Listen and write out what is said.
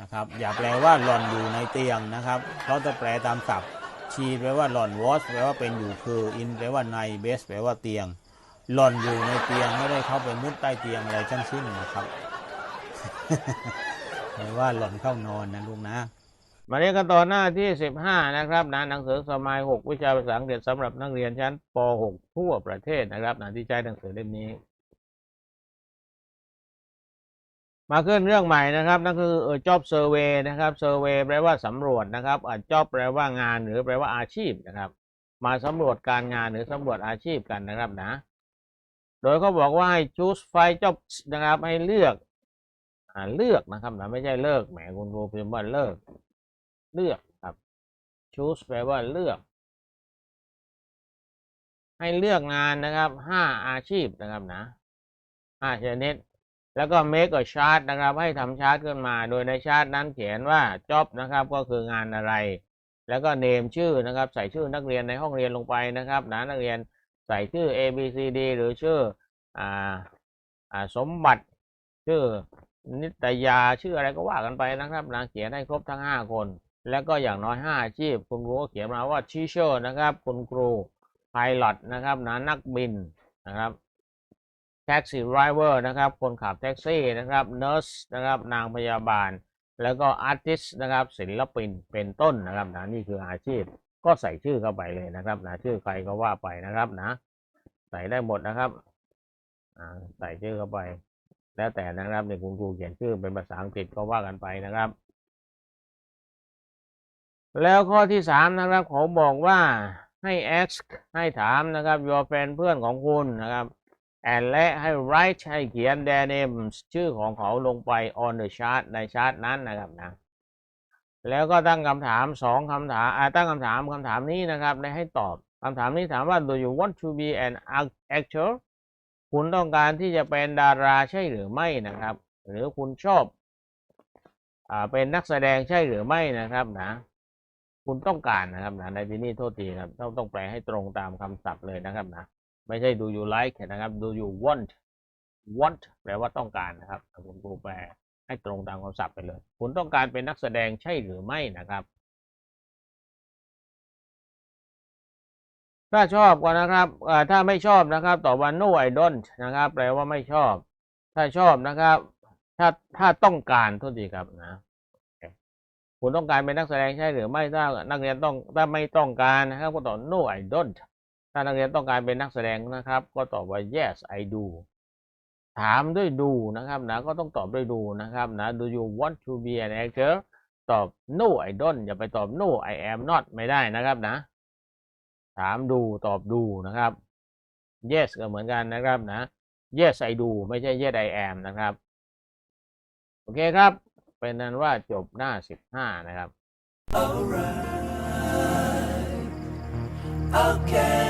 นะครับ อย่าแปลว่าหล่อนอยู่ในเตียงนะครับ เพราะจะแปลตามศัพท์ ชีแปลว่าหล่อน was แปลว่าเป็นอยู่คือ in แปลว่าใน base แปลว่าเตียง หล่อนอยู่ในเตียงไม่ได้เข้าไปมุดใต้เตียงอะไรทั้งสิ้นนะครับแปลว่าหล่อนเข้านอนนะลูกนะมาเรียนกันต่อหน้าที่ 15 นะครับนะหนังสือสมัย 6 วิชาภาษาอังกฤษสำหรับนักเรียนชั้นป .6 ทั่วประเทศนะครับนะที่ใช้หนังสือเล่มนี้ มาขึ้นเรื่องใหม่นะครับนั่นคือเออ job survey นะครับ survey แปลว่าสำรวจนะครับ job แปลว่างานหรือแปลว่าอาชีพนะครับ มาสำรวจการงานหรือสำรวจอาชีพกันนะครับนะ โดยเขาบอกว่าให้ choose five jobs นะครับให้เลือกอ่าเลือกนะครับนะไม่ใช่เลิกแหมคุณครูพิมพ์ว่าเลิก เลือกครับ choose แปลว่าเลือก ให้เลือกงานนะครับห้าอาชีพนะครับนะห้าชนิด แล้วก็ make a chart นะครับ ให้ทำชาร์ตขึ้นมา โดยในชาร์ตนั้นเขียนว่า job นะครับก็คืองานอะไร แล้วก็ name ชื่อนะครับ ใส่ชื่อนักเรียนในห้องเรียนลงไปนะครับนะนักเรียนใส่ชื่อ A B C D หรือชื่ออ่าอ่าสมบัติชื่อนิตยาชื่ออะไรก็ว่ากันไปนะครับนะเขียนให้ครบทั้ง 5 คน แล้วก็อย่างน้อย5อาชีพ คุณครูก็เขียนมาว่า teacher นะครับ คุณครู pilot นะครับนะนักบินนะครับ taxi driver นะครับ คนขับแท็กซี่นะครับ nurse นะครับ นางพยาบาล แล้วก็ artist นะครับ ศิลปินเป็นต้นนะครับนะนี่คืออาชีพก็ใส่ชื่อเข้าไปเลยนะครับนะชื่อใครก็ว่าไปนะครับนะ ใส่ได้หมดนะครับใส่ชื่อเข้าไป แล้วแต่นะครับในคุณครูเขียนชื่อเป็นภาษาอังกฤษก็ว่ากันไปนะครับ แล้วข้อที่สามนะครับเขาบอกว่าให้ ask ให้ถามนะครับ your friend เพื่อนของคุณนะครับ and และให้ write ให้เขียน their names ชื่อของเขาลงไป on the chart ในชาร์ตนั้นนะครับนะ แล้วก็ตั้งคำถามสองคำถามตั้งคำถามคำถามนี้นะครับได้ให้ตอบคำถามนี้ถามว่า do you want to be an actor คุณต้องการที่จะเป็นดาราใช่หรือไม่นะครับ หรือคุณชอบอเป็นนักแสดงใช่หรือไม่นะครับนะ คุณต้องการนะครับนะในที่นี้โทษทีครับต้องต้องแปลให้ตรงตามคำศัพท์เลยนะครับนะ ไม่ใช่ do you like นะครับ do you want want แปลว่าต้องการนะครับคุณครูแปลให้ตรงตามคำศัพท์ไปเลย คุณต้องการเป็นนักแสดงใช่หรือไม่นะครับ ถ้าชอบก็นะครับถ้าไม่ชอบนะครับต่อว่า no I don't นะครับ แปลว่าไม่ชอบ ถ้าชอบนะครับ ถ้าถ้าต้องการโทษทีครับนะคุณต้องการเป็นนักแสดงใช่หรือไม่ถ้านักเรียนต้องถ้าไม่ต้องการนะครับก็ตอบ no I don't ถ้านักเรียนต้องการเป็นนักแสดงนะครับ ก็ตอบว่า yes I do ถามด้วยดูนะครับนะก็ต้องตอบด้วยดูนะครับนะ do you want to be an actor ตอบ no I don't อย่าไปตอบ no I am not ไม่ได้นะครับนะ ถามดูตอบดูนะครับ yes ก็เหมือนกันนะครับนะ yes I do ไม่ใช่ yes I am นะครับ โอเคครับ เป็นนั้นว่าจบหน้า 15 นะครับ Okay, okay, okay.